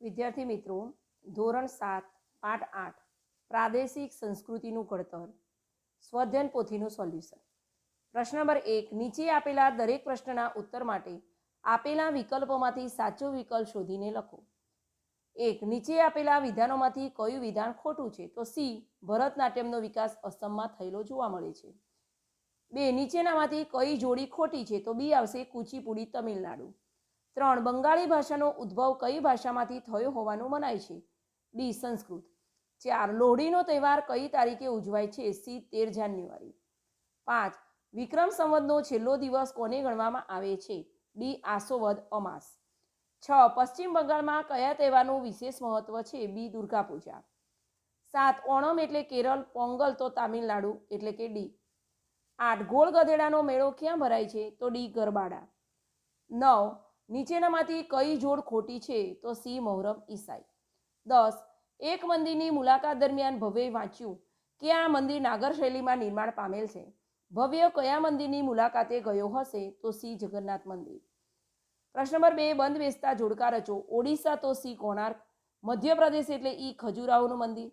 વિદ્યાર્થી મિત્રો, ધોરણ સાત, પાઠ આઠ, પ્રાદેશિક સંસ્કૃતિનું ઘડતર સ્વધ્યન પોથીનું સોલ્યુશન. પ્રશ્ન નંબર એક, નીચે આપેલા દરેક પ્રશ્નના ઉત્તર માટે આપેલા વિકલ્પોમાંથી સાચો વિકલ્પ શોધીને લખો. એક, નીચે આપેલા વિધાનોમાંથી કયું વિધાન ખોટું છે? તો સી, ભરતનાટ્યમનો વિકાસ અસમમાં થયેલો જોવા મળે છે. બે, નીચેનામાંથી કઈ જોડી ખોટી છે? તો બી આવશે કુચીપુડી તમિલનાડુ. ત્રણ બંગાળી ભાષાનો ઉદ્ભવ કઈ ભાષામાંથી થયો હોવાનું મનાય છે? ડી સંસ્કૃત. ચાર, લોહડીનો તહેવાર કઈ તારીખે ઉજવાય છે? સી, તેર જાન્યુઆરી. પાંચ, વિક્રમ સંવતનો છેલ્લો દિવસ કોને ગણવામાં આવે છે? ડી, આસોવદ અમાસ. છ, પશ્ચિમ બંગાળમાં કયા તહેવારનું વિશેષ મહત્વ છે? બી દુર્ગા પૂજા સાત, ઓણમ એટલે કેરળ, પોંગલ તો તામિલનાડુ એટલે કે ડી. આઠ, ગોળ ગધેડાનો મેળો ક્યાં ભરાય છે? તો ડી, ગરબાડા. નવ નીચેનામાંથી કઈ જોડ ખોટી છે તો સી મોહરમ ઈસાઈ. દસ, એક મંદિરની મુલાકાત દરમિયાન ભવ્ય વાંચ્યું કે આ મંદિર નાગર શૈલીમાં નિર્માણ પામેલ છે. ભવ્ય કયા મંદિરની મુલાકાતે ગયો હશે તો સી જગન્નાથ મંદિર. પ્રશ્ન નંબર બે, બંધ બેસતા જોડકા રચો. ઓડિશા તો સી કોણાર્ક, મધ્યપ્રદેશ એટલે ઈ ખજુરાહોનું મંદિર,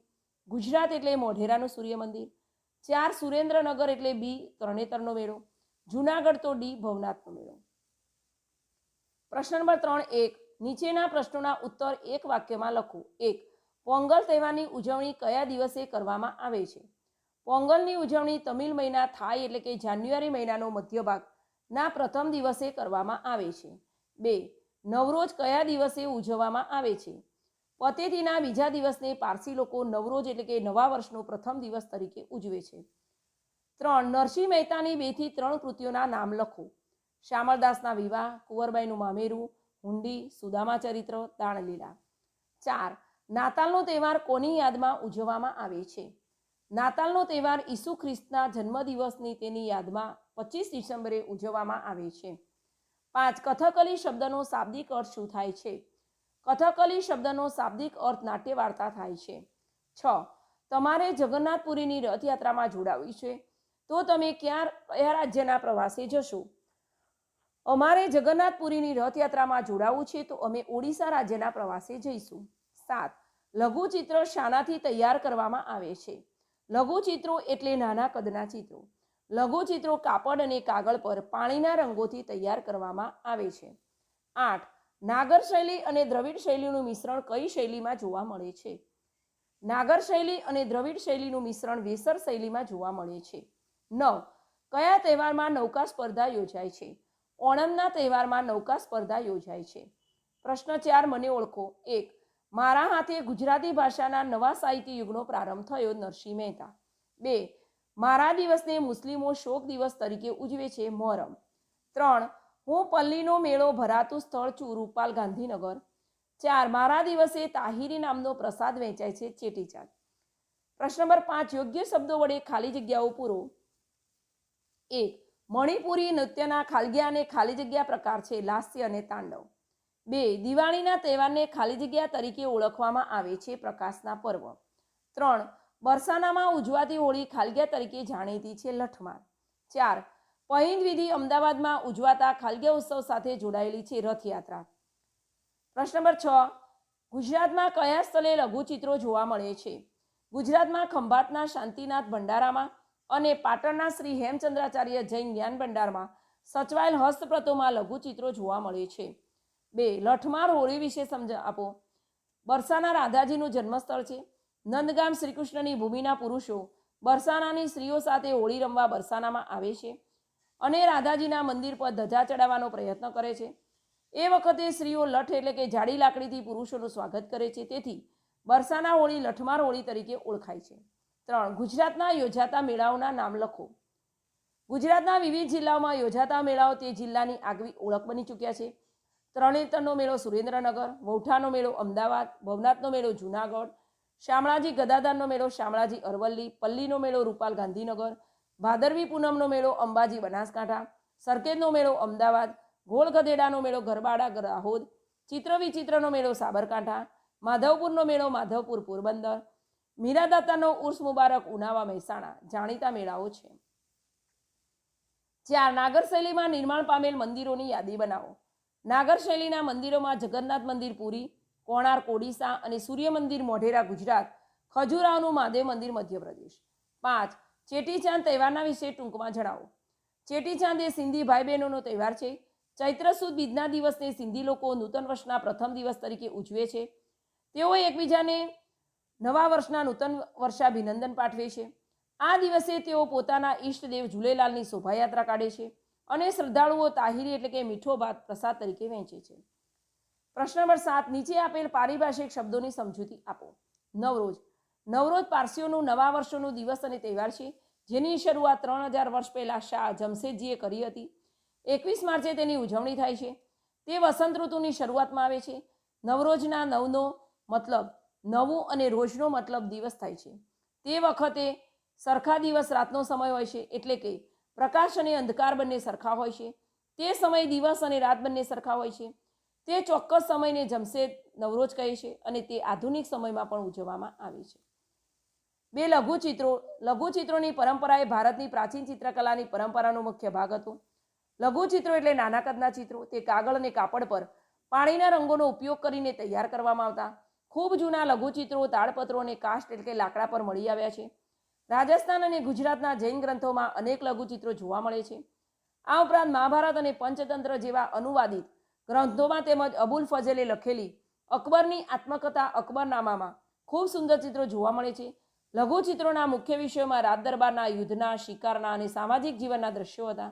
ગુજરાત એટલે મોઢેરાનું સૂર્ય મંદિર, ચાર સુરેન્દ્રનગર એટલે બી તરણેતરનો મેળો, જુનાગઢ તો ડી ભવનાથનો મેળો. પ્રશ્ન નંબર ત્રણ એક, નીચેના પ્રશ્નોના ઉત્તર એક વાક્યમાં લખો. એક, પોંગલ તહેવારની ઉજવણી કયા દિવસે કરવામાં આવે છે? પોંગલની ઉજવણી તમિલ મહિના થાય એટલે કે જાન્યુઆરી મહિનાનો મધ્યભાગના પ્રથમ દિવસે કરવામાં આવે છે. બે, નવરોજ કયા દિવસે ઉજવવામાં આવે છે? પતેતીના બીજા દિવસને પારસી લોકો નવરોજ એટલે કે નવા વર્ષનો પ્રથમ દિવસ તરીકે ઉજવે છે. ત્રણ, નરસિંહ મહેતાની બેથી ત્રણ કૃતિઓના નામ લખો. શ્યામળદાસના વિવાહ, કુંવરબાઈનું મામેરું, હુંડી, સુદામા ચરિત્ર, દાણલીલા. ચાર, નાતાલનો તહેવાર કોની યાદમાં ઉજવવામાં આવે છે? નાતાલનો તહેવાર ઈસુ ખ્રિસ્તના જન્મદિવસની તેની યાદમાં પચીસ ડિસેમ્બરે ઉજવવામાં આવે છે. પાંચ, કથકલી શબ્દનો શાબ્દિક અર્થ શું થાય છે? કથકલી શબ્દનો શાબ્દિક અર્થ નાટ્ય વાર્તા થાય છે. છ, તમારે જગન્નાથપુરીની રથયાત્રામાં જોડાવી છે? તો તમે ક્યાં કયા રાજ્યના પ્રવાસે જશો? અમારે જગન્નાથપુરીની રથયાત્રામાં જોડાવું છે, તો અમે ઓડિશા રાજ્યના પ્રવાસે જઈશું. સાત, લઘુચિત્ર શાનાથી તૈયાર કરવામાં આવે છે. લઘુચિત્રો એટલે નાના કદના ચિત્રો. લઘુચિત્રો કાપડ અને કાગળ પર પાણીના રંગોથી તૈયાર કરવામાં આવે છે. આઠ, નાગર શૈલી અને દ્રવિડ શૈલીનું મિશ્રણ કઈ શૈલીમાં જોવા મળે છે? નાગર શૈલી અને દ્રવિડ શૈલીનું મિશ્રણ વેસર શૈલીમાં જોવા મળે છે. નવ, કયા તહેવારમાં નૌકા સ્પર્ધા યોજાય છે? ઓણમના તહેવારમાં નૌકા સ્પર્ધા યોજાય છે. પ્રશ્ન ચાર મને ઓળખો. એક, મારા હાથે ગુજરાતી ભાષાના નવા સાહિત્ય યુગનો પ્રારંભ થયો નરસિંહ મહેતા. બે, મારા દિવસને મુસ્લિમો શોક દિવસ તરીકે ઉજવે છે મોહરમ. ત્રણ, હું પલ્લીનો મેળો ભરાતું સ્થળ છું રૂપાલ ગાંધીનગર. ચાર, મારા દિવસે તાહિરી નામનો પ્રસાદ વેચાય છે ચેટીચાંદ. પ્રશ્ન નંબર પાંચ, યોગ્ય શબ્દો વડે ખાલી જગ્યાઓ પૂરો. એક મણિપુરી નૃત્યના ખાલગિયા અને ખાલી જગ્યા પ્રકાર છે, લાસ્ય અને તાંડવ. બે, દિવાળીના તહેવારને ખાલી જગ્યા તરીકે ઓળખવામાં આવે છે, પ્રકાશના પર્વ. ત્રણ, બરસાનામાં ઉજવાતી હોળી ખાલગિયા તરીકે જાણીતી છે, લઠમાર. ચાર, પહિંદ વિધિ અમદાવાદમાં ઉજવાતા ખાલગિયા ઉત્સવ સાથે જોડાયેલી છે, રથયાત્રા. પ્રશ્ન નંબર છ, ગુજરાતમાં કયા સ્થળે લઘુચિત્રો જોવા મળે છે? ગુજરાતમાં ખંભાતના શાંતિનાથ ભંડારામાં અને પાટણના શ્રી હેમચંદ્રાચાર્ય જૈન જ્ઞાન ભંડારમાં સચવાયેલ હસ્તપ્રતોમાં લઘુચિત્રો જોવા મળે છે. બે, લઠમાર હોળી વિશે સમજ આપો. બરસાના રાધાજીનું જન્મસ્થળ છે. નંદગામ શ્રીકૃષ્ણની ભૂમિના પુરુષો બરસાનાની સ્ત્રીઓ સાથે હોળી રમવા બરસાનામાં આવે છે અને રાધાજીના મંદિર પર ધજા ચડાવવાનો પ્રયત્ન કરે છે. એ વખતે સ્ત્રીઓ લઠ એટલે કે જાડી લાકડીથી પુરુષોનું સ્વાગત કરે છે. તેથી બરસાના હોળી લઠમાર હોળી તરીકે ઓળખાય છે. ત્રણ, ગુજરાતના યોજાતા મેળાઓના નામ લખો. ગુજરાતના વિવિધ જિલ્લાઓમાં યોજાતા મેળાઓ તે જિલ્લાની આગવી ઓળખ બની ચૂક્યા છે. ત્રણેતરનો મેળો સુરેન્દ્રનગર, વૌઠાનો મેળો અમદાવાદ, ભવનાથનો મેળો જુનાગઢ, શામળાજી ગદાદારનો મેળો શામળાજી અરવલ્લી, પલ્લીનો મેળો રૂપાલ ગાંધીનગર, ભાદરવી પૂનમનો મેળો અંબાજી બનાસકાંઠા, સરકેજનો મેળો અમદાવાદ, ગોળ ગધેડાનો મેળો ગરબાડા દાહોદ ચિત્ર વિચિત્રનો મેળો સાબરકાંઠા, માધવપુરનો મેળો માધવપુર પોરબંદર મીરાદાતાનો ઉર્સ મુબારક ઉનાવા મહેસાણા જાણીતા મેળાઓ છે. ચાર નાગર શૈલીમાં નિર્માણ પામેલ મંદિરોની યાદી બનાવો. નાગર શૈલીના મંદિરોમાં જગન્નાથ મંદિર પુરી, કોણાર્ક ઓડિશા અને સૂર્ય મંદિર મોઢેરા ગુજરાત, ખજુરાહોનું મહાદેવ મંદિર મધ્યપ્રદેશ. પાંચ, ચેટીચાંદ તહેવારના વિશે ટૂંકમાં જણાવો. ચેટીચાંદ એ સિંધી ભાઈ બહેનોનો તહેવાર છે. ચૈત્ર સુદ બીજના દિવસને સિંધી લોકો નૂતન વર્ષના પ્રથમ દિવસ તરીકે ઉજવે છે. તેઓ એકબીજાને નવા વર્ષના નૂતન વર્ષાભિનંદન પાઠવે છે. આ દિવસે તેઓ પોતાના ઈષ્ટદેવ ઝૂલેલાલની શોભાયાત્રા કાઢે છે અને શ્રદ્ધાળુઓ તાહિરી એટલે કે મીઠો ભાત પ્રસાદ તરીકે વહેંચે છે. પ્રશ્ન નંબર સાત, નીચે આપેલ પારિભાષિક શબ્દોની સમજૂતી આપો. નવરોજ. નવરોજ પારસીઓનું નવા વર્ષોનો દિવસ અને તહેવાર છે. જેની શરૂઆત ત્રણ હજાર વર્ષ પહેલાં શાહ જમશેદજીએ કરી હતી. એકવીસ માર્ચે તેની ઉજવણી થાય છે. તે વસંત ઋતુની શરૂઆતમાં આવે છે. નવરોજના નવનો મતલબ નવું અને રોજનો મતલબ દિવસ થાય છે. તે વખતે સરખા દિવસ રાતનો સમય હોય છે એટલે કે પ્રકાશ અને અંધકાર બંને સરખા હોય છે. તે સમય દિવસ અને રાત બંને સરખા હોય છે. તે ચોક્કસ સમયને જમશેદ નવરોજ કહે છે અને તે આધુનિક સમયમાં પણ ઉજવવામાં આવે છે. બે લઘુચિત્રો, લઘુચિત્રોની પરંપરા એ ભારતની પ્રાચીન ચિત્રકલાની પરંપરાનો મુખ્ય ભાગ હતો. લઘુચિત્રો એટલે નાના કદના ચિત્રો. તે કાગળ અને કાપડ પર પાણીના રંગોનો ઉપયોગ કરીને તૈયાર કરવામાં આવતા. ખૂબ જૂના લઘુચિત્રો, તાડપત્રો અને કાસ્ટ એટલે કે લાકડા પર મળી આવ્યા છે. રાજસ્થાન અને ગુજરાતના જૈન ગ્રંથોમાં અનેક લઘુચિત્રો જોવા મળે છે. આ ઉપરાંત મહાભારત અને પંચતંત્ર જેવા અનુવાદિત ગ્રંથોમાં તેમજ અબુલ ફઝલે લખેલી અકબરની આત્મકથા અકબરનામામાં ખૂબ સુંદર ચિત્રો જોવા મળે છે. લઘુચિત્રોના મુખ્ય વિષયોમાં રાત દરબારના યુદ્ધના, શિકારના અને સામાજિક જીવનના દ્રશ્યો હતા.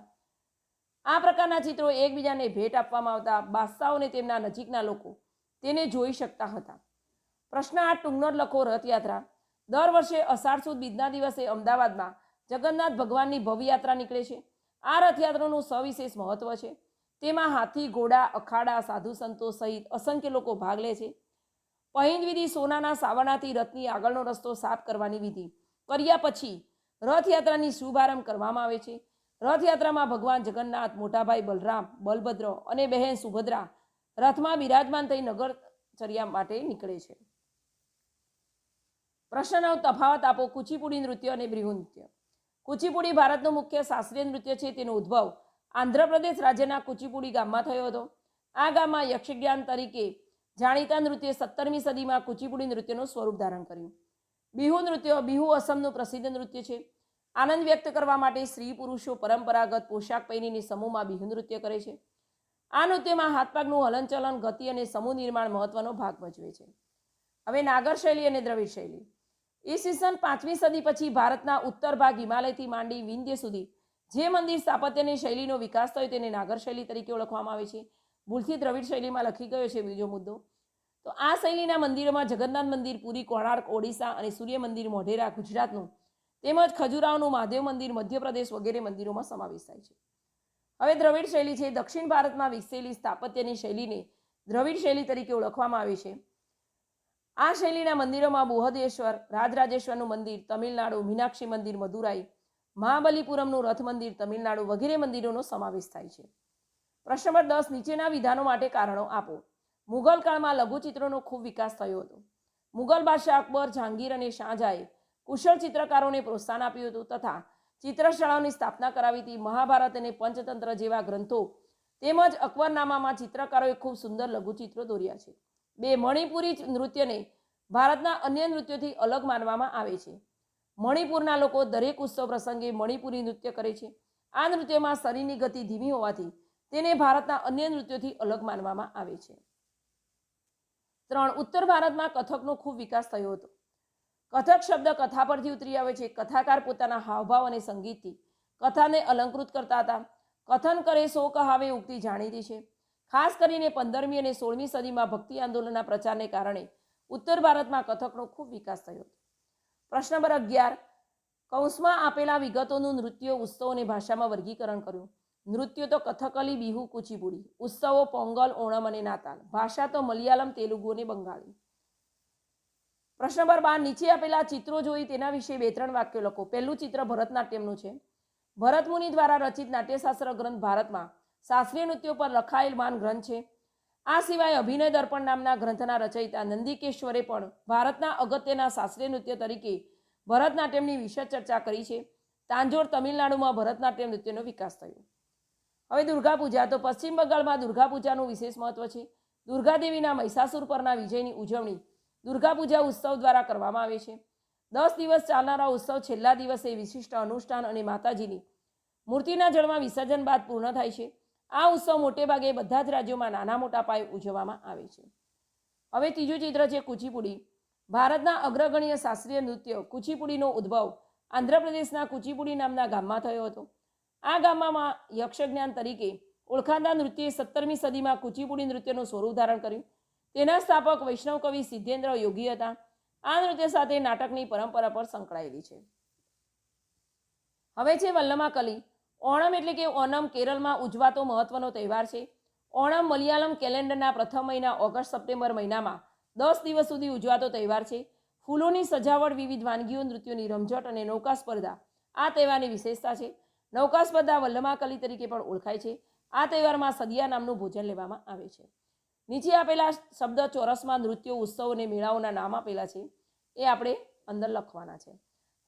આ પ્રકારના ચિત્રો એકબીજાને ભેટ આપવામાં આવતા બાદશાહોને તેમના નજીકના લોકો તેને જોઈ શકતા હતા. પ્રશ્ન આ ટૂંકનોટ લખો રથયાત્રા. દર વર્ષે અષાઢ સુદ બીજના દિવસે અમદાવાદમાં જગન્નાથ ભગવાનની ભવ્યયાત્રા નીકળે છે. આ રથયાત્રાનું સવિશેષ મહત્વ છે. તેમાં હાથી, ઘોડા, અખાડા, સાધુ સંતો સહિત અસંખ્ય લોકો ભાગ લે છે. પહિંદ વિધિ સોનાના સાવરણાથી રથની આગળનો રસ્તો સાફ કરવાની વિધિ કર્યા પછી રથયાત્રાની શુભારંભ કરવામાં આવે છે. રથયાત્રામાં ભગવાન જગન્નાથ, મોટાભાઈ બલરામ, બલભદ્ર અને બહેન સુભદ્રા રથમાં બિરાજમાન થઈ નગરચર્યા માટે નીકળે છે. પ્રશ્નનો તફાવત આપો, કુચીપુડી નૃત્ય અને બ્રિહુ નૃત્ય. કુચીપુડી ભારતનું મુખ્ય શાસ્ત્રીય નૃત્ય છે તેનો ઉદ્ભવ આંધ્રપ્રદેશ રાજ્યના કુચીપુડી ગામમાં થયો હતો. આ ગામમાં યક્ષજ્ઞાન તરીકે જાણીતા નૃત્યે સત્તરમી સદીમાં કુચીપુડી નૃત્યનું સ્વરૂપ ધારણ કર્યું. બિહુ નૃત્ય, બિહુ અસમનું પ્રસિદ્ધ નૃત્ય છે. આનંદ વ્યક્ત કરવા માટે સ્ત્રી પુરુષો પરંપરાગત પોશાક પહેરીને સમૂહમાં બિહુ નૃત્ય કરે છે. આ નૃત્યમાં હાથપાગનું હલનચલન, ગતિ અને સમૂહ નિર્માણ મહત્વનો ભાગ ભજવે છે. હવે નાગર શૈલી અને દ્રવિડ શૈલી. ઈસવીસન પાંચમી સદી પછી ભારતના ઉત્તર ભાગ હિમાલયથી માંડી વિંધ્ય સુધી જે મંદિર સ્થાપત્યની શૈલીનો વિકાસ થયો તેને નાગર શૈલી તરીકે ઓળખવામાં આવે છે. ભૂલથી દ્રવિડ શૈલીમાં લખી ગયો છે બીજો મુદ્દો. તો આ શૈલીના મંદિરોમાં જગન્નાથ મંદિર, પુરી, કોણાર્ક, ઓડિશા અને સૂર્ય મંદિર, મોઢેરા, ગુજરાતનું તેમજ ખજુરાહોનું મહાદેવ મંદિર, મધ્યપ્રદેશ વગેરે મંદિરોમાં સમાવેશ થાય છે. હવે દ્રવિડ શૈલી છે. દક્ષિણ ભારતમાં વિકસેલી સ્થાપત્યની શૈલીને દ્રવિડ શૈલી તરીકે ઓળખવામાં આવે છે. આ શૈલીના મંદિરોમાં બૃહદેશ્વર, રાજરાજેશ્વરનું મંદિર, તમિલનાડુ, મીનાક્ષી મંદિર, મદુરાઈ, મહાબલીપુરમનું રથ મંદિર તમિલનાડુ વગેરે મંદિરોનો સમાવેશ થાય છે. પ્રશ્ન નંબર દસ નીચેના વિધાનો માટે કારણો આપો. મુઘલ કાળમાં લઘુચિત્રોનો ખૂબ વિકાસ થયો હતો. મુઘલ બાદશાહ અકબર, જહાંગીર અને શાહજહાએ કુશળ ચિત્રકારોને પ્રોત્સાહન આપ્યું હતું તથા ચિત્રશાળાઓની સ્થાપના કરાવી હતી. મહાભારત અને પંચતંત્ર જેવા ગ્રંથો તેમજ અકબરનામામાં ચિત્રકારોએ ખૂબ સુંદર લઘુચિત્રો દોર્યા છે. બે મણિપુરી નૃત્યને ભારતના અન્ય નૃત્યોથી અલગ માનવામાં આવે છે. મણિપુરના લોકો દરેક ઉત્સવ પ્રસંગે મણિપુરી નૃત્ય કરે છે. આ નૃત્યમાં શરીરની ગતિ ધીમી હોવાથી તેને ભારતના અન્ય નૃત્યોથી અલગ માનવામાં આવે છે. ત્રણ, ઉત્તર ભારતમાં કથકનો ખૂબ વિકાસ થયો હતો. કથક શબ્દ કથા પરથી ઉતરી આવે છે. કથાકાર પોતાના હાવભાવ અને સંગીતથી કથાને અલંકૃત કરતા હતા. કથન કરે સો કહાવે ઉક્તિ જાણીતી છે. ખાસ કરીને પંદરમી અને સોળમી સદીમાં ભક્તિ આંદોલનના પ્રચારને કારણે ઉત્તર ભારતમાં કથકનો ખૂબ વિકાસ થયો હતો. પ્રશ્ન નંબર અગિયાર, કૌંસમાં આપેલા વિગતોનું નૃત્યો, ઉત્સવો અને ભાષામાં વર્ગીકરણ કર્યું. નૃત્યો તો કથકલી, બિહુ, કુચીપુડી. ઉત્સવો, પોંગલ, ઓણમ અને નાતાલ. ભાષા તો મલયાલમ, તેલુગુ અને બંગાળી. પ્રશ્ન નંબર બાર, નીચે આપેલા ચિત્રો જોઈ તેના વિશે બે ત્રણ વાક્યો લખો. પહેલું ચિત્ર ભરતનાટ્યમનું છે. ભરતમુનિ દ્વારા રચિત નાટ્યશાસ્ત્ર ગ્રંથ ભારતમાં શાસ્ત્રીય નૃત્યો પર લખાયેલ માન ગ્રંથ છે. આ સિવાય અભિનય દર્પણ નામના ગ્રંથના રચયિતા નંદિકેશ્વરે પણ ભારતના અગત્યના શાસ્ત્રીય નૃત્ય તરીકે ભરતનાટ્યમની વિશેષ ચર્ચા કરી છે. તાંજોર તમિલનાડુમાં ભરતનાટ્યમ નૃત્યનો વિકાસ થયો. હવે દુર્ગા પૂજા તો પશ્ચિમ બંગાળમાં દુર્ગા પૂજાનું વિશેષ મહત્વ છે. દુર્ગાદેવીના મહિષાસુર પરના વિજયની ઉજવણી દુર્ગા પૂજા ઉત્સવ દ્વારા કરવામાં આવે છે. દસ દિવસ ચાલનારા ઉત્સવ છેલ્લા દિવસે વિશિષ્ટ અનુષ્ઠાન અને માતાજીની મૂર્તિના જળમાં વિસર્જન બાદ પૂર્ણ થાય છે. આ ઉત્સવ મોટે ભાગે બધા જ રાજ્યોમાં નાના મોટા પાયે ઉજવવામાં આવે છે. હવે ત્રીજું ચિત્ર છે કુચીપુડી. ભારતના અગ્રગણ્ય શાસ્ત્રીય નૃત્ય કુચીપુડીનો ઉદ્ભવ આંધ્રપ્રદેશના કુચીપુડી નામના ગામમાં થયો હતો. આ ગામમાં યક્ષજ્ઞાન તરીકે ઓળખાતા નૃત્યે સત્તરમી સદીમાં કુચીપુડી નૃત્યનું સ્વરૂપ ધારણ કર્યું. તેના સ્થાપક વૈષ્ણવ કવિ સિદ્ધેન્દ્ર યોગી હતા. આ નૃત્ય સાથે નાટકની પરંપરા પર સંકળાયેલી છે. હવે છે વલ્લમાકલી ઓણમ એટલે કે ઓનમ કેરળમાં ઉજવાતો મહત્વનો તહેવાર છે. ઓણમ મલયાલમ કેલેન્ડરના પ્રથમ મહિના ઓગસ્ટ સપ્ટેમ્બર મહિનામાં દસ દિવસ સુધી ઉજવાતો તહેવાર છે. ફૂલોની સજાવટ, વિવિધ વાનગીઓ, નૃત્યોની રમઝટ અને નૌકા સ્પર્ધા આ તહેવારની વિશેષતા છે. નૌકા સ્પર્ધા વલ્લમાકલી તરીકે પણ ઓળખાય છે. આ તહેવારમાં સદિયા નામનું ભોજન લેવામાં આવે છે. નીચે આપેલા શબ્દ ચોરસમાં નૃત્યો, ઉત્સવ અને મેળાઓના નામ આપેલા છે. એ આપણે અંદર લખવાના છે.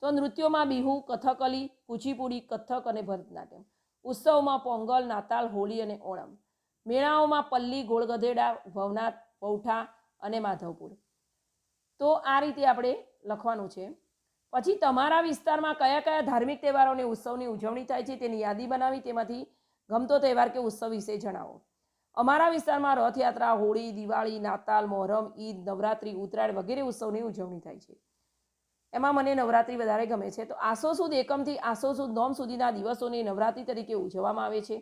તો નૃત્યોમાં બિહુ, કથકલી, કુચીપુડી, કથક અને ભરતનાટ્યમ. ઉત્સવમાં પોંગલ, નાતાલ, હોળી અને ઓણમ. મેળાઓમાં પલ્લી, ગોળગધેડા, ભવનાથ, પૌઠા અને માધવપુર. તો આ રીતે આપણે લખવાનું છે. પછી તમારા વિસ્તારમાં કયા કયા ધાર્મિક તહેવારો અને ઉત્સવની ઉજવણી થાય છે તેની યાદી બનાવી તેમાંથી ગમતો તહેવાર કે ઉત્સવ વિશે જણાવો. અમારા વિસ્તારમાં રથયાત્રા, હોળી, દિવાળી, નાતાલ, મોહરમ, ઈદ, નવરાત્રિ, ઉત્તરાયણ વગેરે ઉત્સવની ઉજવણી થાય છે. એમાં મને નવરાત્રિ વધારે ગમે છે. તો આસો સુદ એકમથી આસો સુદ નોમ સુધીના દિવસોને નવરાત્રિ તરીકે ઉજવવામાં આવે છે.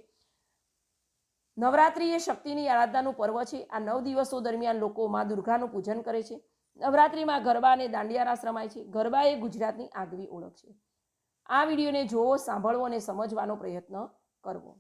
નવરાત્રિ એ શક્તિની આરાધનાનું પર્વ છે. આ નવ દિવસો દરમિયાન લોકો મા દુર્ગાનું પૂજન કરે છે. નવરાત્રિમાં ગરબા અને દાંડિયા રાસ રમાય છે. ગરબા એ ગુજરાતની આગવી ઓળખ છે. આ વિડીયોને જોવો સાંભળવો અને સમજવાનો પ્રયત્ન કરવો.